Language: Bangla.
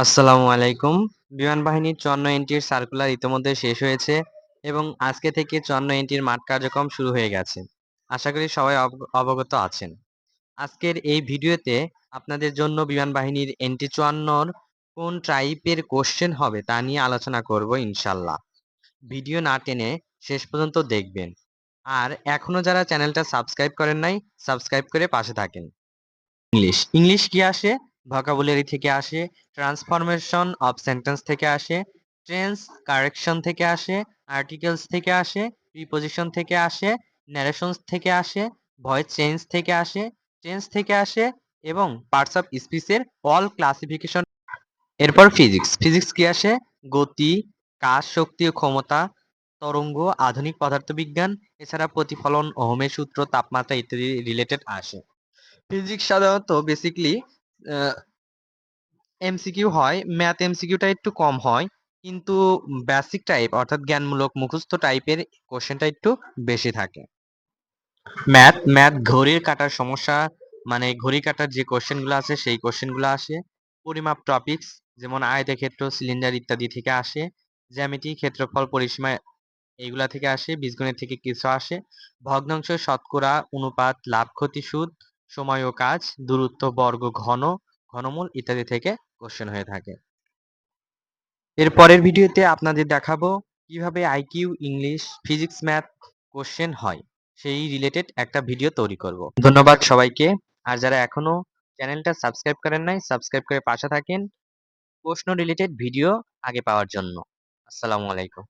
আসসালামু আলাইকুম। বিমান বাহিনীর চন্ন এনটির সার্কুলার ইতিমধ্যে শেষ হয়েছে এবং আজকে থেকে চন্ন এনটির মাঠ কার্যক্রম শুরু হয়ে গেছে। আশা করি সবাই অব- অবগত আছেন। আজকের এই ভিডিওতে আপনাদের জন্য বিমান বাহিনীর এনটি চুয়ান্নর কোন টাইপের কোশ্চেন হবে তা নিয়ে আলোচনা করব ইনশাল্লাহ। ভিডিও না টেনে শেষ পর্যন্ত দেখবেন। আর এখনও যারা চ্যানেলটা সাবস্ক্রাইব করেন নাই, সাবস্ক্রাইব করে পাশে থাকেন। ইংলিশ ইংলিশ কি আসে? ভোকাবুলারি থেকে আসে ট্রান্সফরমেশন অফ সেন্টেন্স থেকে আসে টেন্স কারেকশন থেকে আসে আর্টিকেলস থেকে আসে প্রিপোজিশন থেকে আসে ন্যারেশনস থেকে আসে ভয়েস চেঞ্জ থেকে আসে টেন্স থেকে আসে এবং পার্টস অফ স্পিচের অল ক্লাসিফিকেশন এরপর ফিজিক্স ফিজিক্স কি আসে? গতি, কাজ, শক্তি ও ক্ষমতা, তরঙ্গ, আধুনিক পদার্থবিজ্ঞান, এছাড়া প্রতিফলন, ওহমের সূত্র, তাপমাত্রা ইত্যাদি রিলেটেড আসে। ফিজিক্স সাধারণত বেসিকলি এমসিকিউ হয় ম্যাথ এমসিকিউটা একটু কম হয়, কিন্তু বেসিক টাইপ অর্থাৎ জ্ঞানমূলক মুখস্থ টাইপের কোশ্চেনটা একটু বেশি থাকে। ম্যাথ ম্যাথ ঘড়ির কাটার সমস্যা মানে ঘড়ি কাটার যে কোশ্চেনগুলো আছে, সেই কোশ্চেনগুলো আসে। পরিমাপ টপিকস যেমন আয়তক্ষেত্র সিলিন্ডার ইত্যাদি থেকে আসে। জ্যামিতি ক্ষেত্রফল, পরিসীমা, এইগুলা থেকে আসে, বীজগণিত থেকে কিছু আসে। ভগ্নাংশ, শতকরা, অনুপাত, লাভ ক্ষতি সুদ সময় ও কাজ, দূরত্ব, বর্গ, ঘন, ঘনমূল ইত্যাদি থেকে কোশ্চেন হয়ে থাকে। এর পরের ভিডিওতে আপনাদের দেখাবো কীভাবে IQ English physics math question হয়। সেই রিলেটেড একটা ভিডিও তৈরি করব। ধন্যবাদ সবাইকে। আর যারা এখনও চ্যানেলটা সাবস্ক্রাইব করেন নাই সাবস্ক্রাইব করে পাশে থাকেন। প্রশ্ন রিলেটেড ভিডিও আগে পাওয়ার জন্য। আসসালামু আলাইকুম।